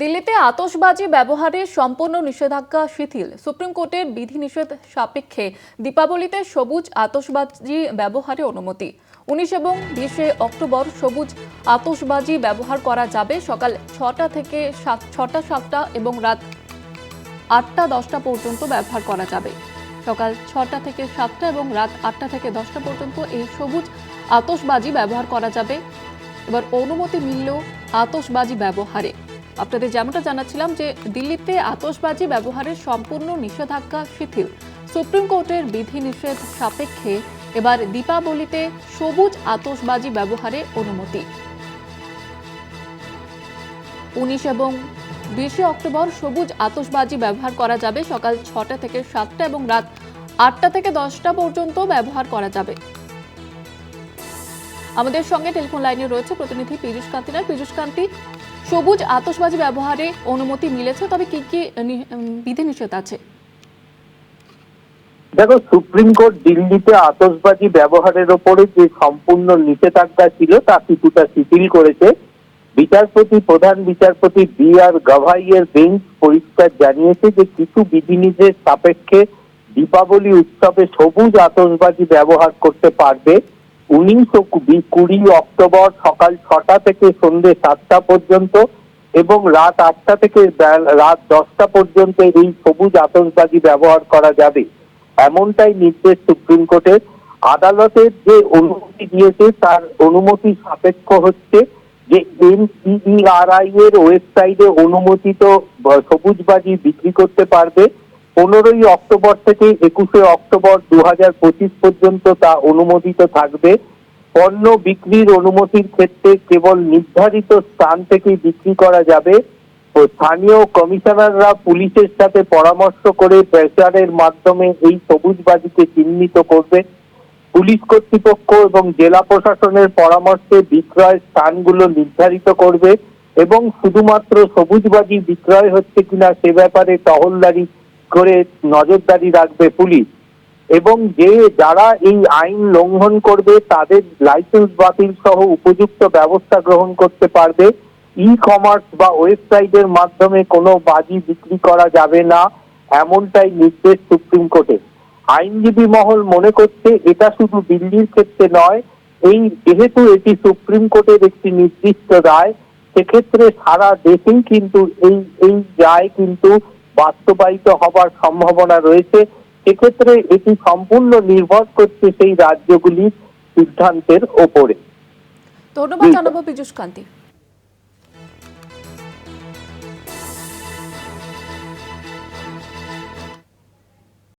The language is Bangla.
দিল্লিতে আতশবাজি ব্যবহারে সম্পূর্ণ নিষেধাজ্ঞা শিথিল। সুপ্রিম কোর্টের বিধিনিষেধ সাপেক্ষে দীপাবলিতে সবুজ আতশবাজি ব্যবহারে অনুমতি। উনিশ এবং বিশে অক্টোবর সবুজ আতশবাজি ব্যবহার করা যাবে সকাল ছটা থেকে সাত ছটা, সাতটা এবং রাত আটটা, দশটা পর্যন্ত ব্যবহার করা যাবে। সকাল ছটা থেকে সাতটা এবং রাত আটটা থেকে দশটা পর্যন্ত এই সবুজ আতশবাজি ব্যবহার করা যাবে। এবার অনুমতি মিললেও আতশবাজি ব্যবহারে আপনাদের যেমনটা জানাচ্ছিলাম যে দিল্লিতে আতশবাজি ব্যবহারের সম্পূর্ণ নিষেধাজ্ঞা শিথিল। সুপ্রিম কোর্টের বিধিনিষেধ সাপেক্ষে এবার দীপাবলিতে সবুজ আতশবাজি ব্যবহারে অনুমতি। উনিশ এবং বিশে অক্টোবর সবুজ আতশবাজি ব্যবহার করা যাবে সকাল ছটা থেকে সাতটা এবং রাত আটটা থেকে দশটা পর্যন্ত ব্যবহার করা যাবে। আমাদের সঙ্গে টেলিফোন লাইনে রয়েছে প্রতিনিধি পীযুষ কান্তি রায় পীযুষ কান্তি সবুজ আতশবাজি ব্যবহারে অনুমতি মিলেছে, তবে কি কি বিধিনিষেধ আছে? দেখো, সুপ্রিম কোর্ট দিল্লিতে আতশবাজি ব্যবহারের ওপরে যে সম্পূর্ণ নিষেধাজ্ঞা ছিল, তা কিছুটা শিথিল করেছে। বিচারপতি, প্রধান বিচারপতি বি আর গাভাইয়ের বেঞ্চ পরিষ্কার জানিয়েছে যে কিছু বিধিনিষেধ সাপেক্ষে দীপাবলি উৎসবে সবুজ আতশবাজি ব্যবহার করতে পারবে। উনিশ ও কুড়ি অক্টোবর সকাল ছটা থেকে সন্ধ্যে সাতটা পর্যন্ত এবং রাত আটটা থেকে রাত দশটা পর্যন্ত এই সবুজ আতশবাজি ব্যবহার করা যাবে। এমনটাই নির্দেশ সুপ্রিম কোর্টের। আদালতের যে অনুমতি দিয়েছে, তার অনুমতি সাপেক্ষ হচ্ছে যে এনইআরআই এর ওয়েবসাইটে অনুমোদিত সবুজবাজি বিক্রি করতে পারবে। পনেরোই অক্টোবর থেকে একুশে অক্টোবর দু হাজার পঁচিশ পর্যন্ত তা অনুমোদিত থাকবে। পণ্য বিক্রির অনুমতির ক্ষেত্রে কেবল নির্ধারিত স্থান থেকেই বিক্রি করা যাবে ও স্থানীয় কমিশনাররা পুলিশের সাথে পরামর্শ করে প্রচারের মাধ্যমে এই সবুজবাজিকে চিহ্নিত করবে। পুলিশ কর্তৃপক্ষ এবং জেলা প্রশাসনের পরামর্শে বিক্রয় স্থানগুলো নির্ধারিত করবে এবং শুধুমাত্র সবুজবাজি বিক্রয় হচ্ছে কিনা সে ব্যাপারে টহলদারি করে নজরদারি রাখবে পুলিশ। এবং যে যারা এই আইন লঙ্ঘন করবে, তাদের লাইসেন্স বাতিল সহ উপযুক্ত ব্যবস্থা গ্রহণ করতে পারবে। ই কমার্স বা ওয়েবসাইটের মাধ্যমে কোনো বাজি বিক্রি করা যাবে না, এমনটাই নির্দেশ সুপ্রিম কোর্টের আইনজীবী মহল মনে করছে এটা শুধু দিল্লির ক্ষেত্রে নয়, এই যেহেতু এটি সুপ্রিম কোর্টের একটি নির্দিষ্ট রায়, সেক্ষেত্রে সারা দেশেই কিন্তু এই এই রায় কিন্তু বাস্তবায়িত হবার সম্ভাবনা রয়েছে এক্ষেত্রে এটি সম্পূর্ণ নির্ভর করছে সেই রাজ্যগুলির সিদ্ধান্তের ওপরে। ধন্যবাদ জানাব পীযুষ কান্তি।